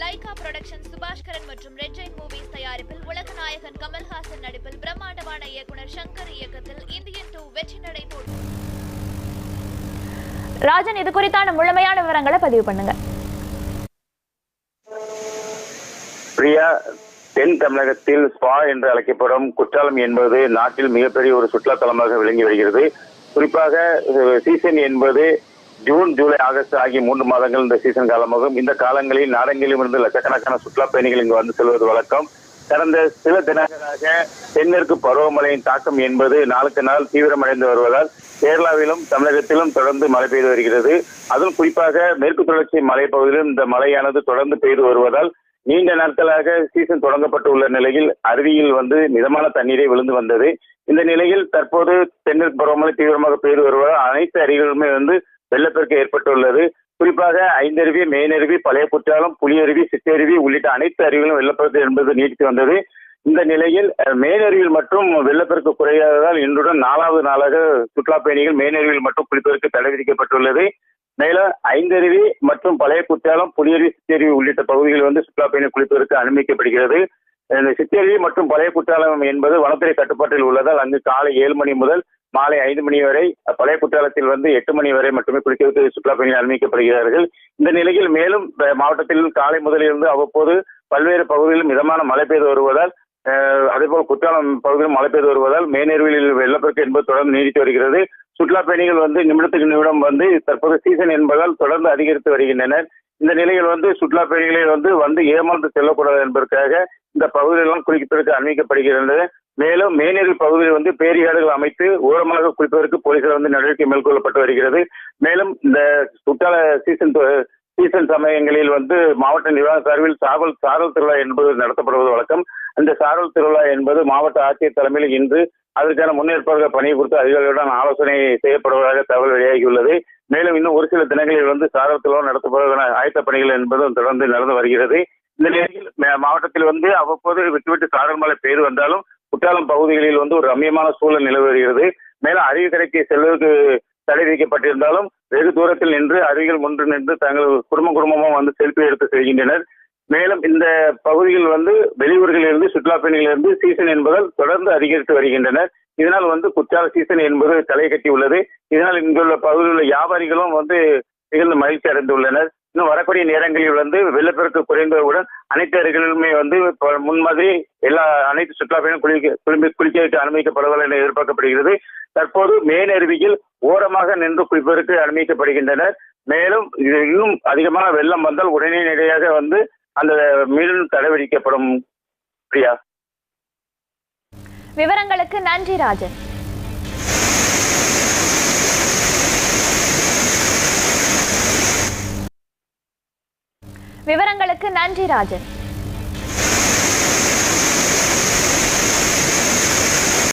Lyca production Subaskaran மற்றும் red Jain movies தயாரிப்பில் உலகநாயகன் கமல்ஹாசன் நடிப்பில் பிரம்மாண்டமான இயக்குனர் சங்கர் இயக்கத்தில் இந்தியன் டூ வெற்றி நடை போட்டு ராஜன் இது குறித்தான முழுமையான விவரங்களை பதிவு பண்ணுங்க. பிரியா தென் தமிழகத்தில் ஸ்பா என்று அழைக்கப்படும் குற்றாலம் என்பது நாட்டில் மிகப்பெரிய ஒரு சுற்றுலா தலமாக விளங்கி வருகிறது. குறிப்பாக சீசன் என்பது ஜூன் ஜூலை ஆகஸ்ட் ஆகிய மூன்று மாதங்கள் இந்த சீசன் காலமாகும். இந்த காலங்களில் நாடெங்கிலும் இருந்து லட்சக்கணக்கான சுற்றுலா பயணிகள் இங்கு வந்து செல்வது வழக்கம். கடந்த சில தினங்களாக தென்மேற்கு பருவமழையின் தாக்கம் என்பது நாளுக்கு நாள் தீவிரமடைந்து வருவதால் கேரளாவிலும் தமிழகத்திலும் தொடர்ந்து மழை பெய்து வருகிறது. அதுவும் குறிப்பாக மேற்கு தொடர்ச்சி மலைப்பகுதியிலும் இந்த மழையானது தொடர்ந்து பெய்து வருவதால் நீண்ட நாட்களாக சீசன் தொடங்கப்பட்டு உள்ள நிலையில் அருவியில் வந்து மிதமான தண்ணீரை விழுந்து வந்தது. இந்த நிலையில் தற்போது தென்மேற்கு பருவமழை தீவிரமாக பெய்து வருவதால் அனைத்து அருவிகளுமே வந்து வெள்ளப்பெருக்கு ஏற்பட்டுள்ளது. குறிப்பாக ஐந்தருவி மேனருவி பழைய குற்றாலம் புலியருவி சிற்றருவி உள்ளிட்ட அனைத்து அருவிகளும் வெள்ளப்பெருக்கு என்பது நீடித்து வந்தது. இந்த நிலையில் மேனருவில் மற்றும் மட்டும் வெள்ளப்பெருக்கு குறையாததால் இன்றுடன் நாலாவது நாளாக சுற்றுலா பயணிகள் மேனருவியில் மட்டும் குளிப்பதற்கு தடை விதிக்கப்பட்டுள்ளது. மேலும் ஐந்தருவி மற்றும் பழைய குற்றாலம் புலியருவி சிற்றருவி உள்ளிட்ட பகுதிகளில் வந்து சுற்றுலா பயணிகள் குளிப்பதற்கு அனுமதிக்கப்படுகிறது. இந்த சிற்றருவி மற்றும் பழைய குற்றாலம் என்பது வனத்துறை கட்டுப்பாட்டில் உள்ளதால் அங்கு காலை ஏழு மணி முதல் மாலை ஐந்து மணி வரை பழைய குற்றாலத்தில் வந்து எட்டு மணி வரை மட்டுமே குளிக்கிறதுக்கு சுற்றுலா பயணிகள் அனுமதிக்கப்படுகிறார்கள். இந்த நிலையில் மேலும் மாவட்டத்தில் காலை முதலிலிருந்து அவ்வப்போது பல்வேறு பகுதிகளில் மிதமான மழை பெய்து வருவதால் அதேபோல் குற்றாலம் பகுதியில் மழை பெய்து வருவதால் மேனேர்வில் வெள்ளப்பெருக்கு என்பது தொடர்ந்து நீடித்து வருகிறது. சுற்றுலா பயணிகள் வந்து நிமிடத்துக்கு நிமிடம் வந்து தற்போது சீசன் என்பதால் தொடர்ந்து அதிகரித்து வருகின்றனர். இந்த நிலையில் வந்து சுற்றுலா பயணிகளை வந்து வந்து ஏமாந்து செல்லக்கூடாது என்பதற்காக இந்த பகுதிகளெல்லாம் குளிப்பதற்கு அனுமதிக்கப்படுகிறது மேலும் மேனேரி பகுதியில் வந்து பேரிகாடுகள் அமைத்து ஓரமாக குளிப்பதற்கு போலீசார் வந்து நடவடிக்கை மேற்கொள்ளப்பட்டு வருகிறது. மேலும் இந்த சுற்றுலா சீசன் சீசன் சமயங்களில் வந்து மாவட்ட நிர்வாக சார்பில் சாவல் சாரல் திருவிழா என்பது நடத்தப்படுவது வழக்கம். அந்த சாரல் திருவிழா என்பது மாவட்ட ஆட்சியர் தலைமையில் இன்று அதற்கான முன்னேற்பாடுகள் பணி குறித்து அதிகாரிகளுடன் ஆலோசனை செய்யப்படுவதாக தகவல் வெளியாகியுள்ளது. மேலும் இன்னும் ஒரு சில தினங்களில் வந்து சாரல் திருவிழா நடத்தப்படுவதற்கான ஆயத்த பணிகள் என்பதும் தொடர்ந்து நடந்து வருகிறது. இந்த நிலையில் மாவட்டத்தில் வந்து அவ்வப்போது விட்டு விட்டு சாரல் மழை பெய்து வந்தாலும் குற்றாலம் பகுதிகளில் வந்து ஒரு ரம்யமான சூழல் நிலவு வருகிறது. மேலும் அருவிக்கரைக்கு செல்வதற்கு தடை விதிக்கப்பட்டிருந்தாலும் வெகு தூரத்தில் நின்று அருவிகள் முன்று நின்று தங்கள் குடும்ப குடும்பமும் வந்து செல்ஃபி எடுத்து செல்கின்றனர். மேலும் இந்த பகுதியில் வந்து வெளியூர்களிலிருந்து சுற்றுலா பயணிகளிலிருந்து சீசன் என்பதால் தொடர்ந்து அதிகரித்து வருகின்றனர். இதனால் வந்து குற்றால சீசன் என்பது தலை கட்டி உள்ளது. இதனால் இங்குள்ள பகுதியில் உள்ள வியாபாரிகளும் வந்து மிகுந்த மகிழ்ச்சி அடைந்துள்ளனர். இன்னும் வரக்கூடிய நேரங்களில் வந்து வெள்ளப்பெருக்கு குறைந்தவுடன் அனைத்து அருகிலுமே வந்து முன்மாதிரி எல்லா அனைத்து சுற்றுலா பயணிகளும் குளிக்க குளி குளிக்க அனுமதிக்கப்படுவார்கள் என எதிர்பார்க்கப்படுகிறது. தற்போது மேன் அருவியில் ஓரமாக நின்று குளிப்பதற்கு அனுமதிக்கப்படுகின்றனர். மேலும் இது இன்னும் அதிகமான வெள்ளம் வந்தால் உடனே நேரடியாக வந்து அந்த மீண்டும் தடை விதிக்கப்படும் பிரியா? விவரங்களுக்கு நன்றி ராஜன். விவரங்களுக்கு நன்றி ராஜன்.